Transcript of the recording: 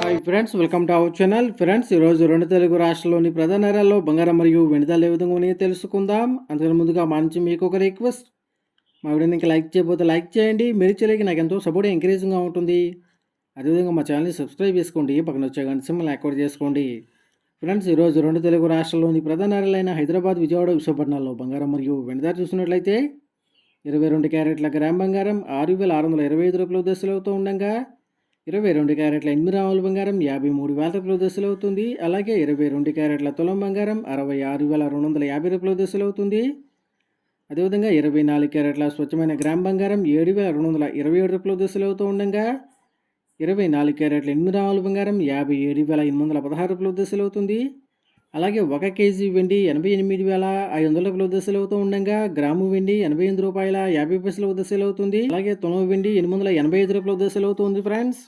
Hi friends welcome to our channel friends ఈరోజు రెండు తెలుగు రాష్ట్రాల్లోని ప్రధాన నగరాల్లో బంగారం మరియు వెనుదల ఏ విధంగా ఉన్నాయో తెలుసుకుందాం. అందుకని ముందుగా మా నుంచి మీకు ఒక రిక్వెస్ట్ మా వీడియోని లైక్ చేయకపోతే లైక్ చేయండి. మీరు చేయలేక నాకు ఎంతో సపోర్ట్ ఎంకరేజింగ్గా ఉంటుంది. అదేవిధంగా మా ఛానల్ని సబ్స్క్రైబ్ చేసుకోండి. పక్కన వచ్చే గంట సింబల్ యాక్టివేట్ చేసుకోండి. ఫ్రెండ్స్ ఈరోజు రెండు తెలుగు రాష్ట్రాల్లోని ప్రధాన నగరాలైన హైదరాబాద్ విజయవాడ విశాఖపట్నంలో బంగారం మరియు వెనుదల చూసినట్లయితే ఇరవై రెండు క్యారెట్ల గ్రామ్ బంగారం ఆరు వేల ఆరు వందల ఇరవై ఐదు రూపాయల దశలు అవుతూ ఉండగా. ఇరవై రెండు క్యారెట్ల ఎనిమిది రాముల బంగారం యాభై మూడు వేల రూపాయల దశలు అవుతుంది అలాగే ఇరవై రెండు క్యారెట్ల తులం బంగారం అరవై ఆరు వేల రెండు వందల యాభై రూపాయల దశలు అవుతుంది అదేవిధంగా ఇరవై నాలుగు క్యారెట్ల స్వచ్ఛమైన గ్రామ్ బంగారం ఏడు వేల రెండు వందల ఇరవై ఏడు రూపాయల దశలు అవుతూ ఉండగా. ఇరవై నాలుగు క్యారెట్ల ఎనిమిది రాముల బంగారం యాభై ఏడు వేల ఎనిమిది వందల పదహారు రూపాయల దశలు అవుతుంది అలాగే ఒక కేజీ వెండి ఎనభై ఎనిమిది వేల ఐదు వందల రూపాయల దశలు అవుతూ ఉండగా గ్రాము వెండి ఎనభై ఎనిమిది రూపాయల యాభై పైసల దశలు అవుతుంది అలాగే తులం వెండి ఎనిమిది వందల ఎనభై ఐదు రూపాయల దశలు అవుతుంది ఫ్రెండ్స్